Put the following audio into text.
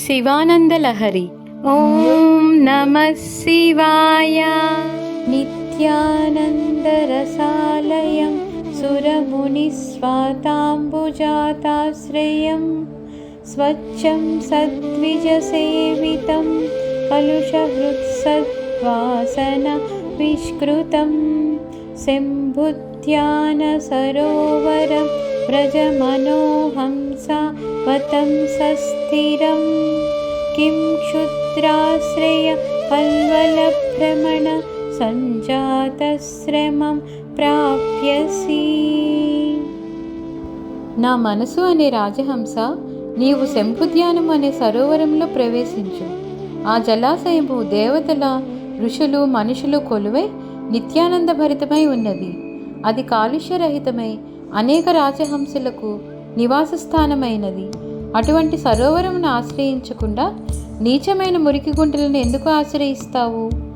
शिवानन्दलहरि। ॐ नमः शिवाय। नित्यानन्दरसालयं सुरमुनिस्वाताम्बुजाताश्रयं स्वच्छं सद्विजसेवितं कलुषभृत्सवासनविष्कृतं शम्भुध्यानसरोवरं व्रजमनोहंसा व्रजमनोहंसावतं सस्थिरं किं क्षुद्राश्रय कल्वलभ्रमण సంజాతశ్రమం ప్రాప్యసి నా మనసు అనే రాజహంస నీవు శంభుధ్యానం అనే సరోవరంలో ప్రవేశించు ఆ జలాశయము దేవతల ఋషులు మనుషులు కొలువై నిత్యానందభరితమై ఉన్నది అది కాలుష్యరహితమై అనేక రాజహంసలకు నివాస స్థానమైనది అటువంటి సరోవరమును ఆశ్రయించకుండా నీచమైన మురికి గుంటలను ఎందుకు ఆశ్రయిస్తావు?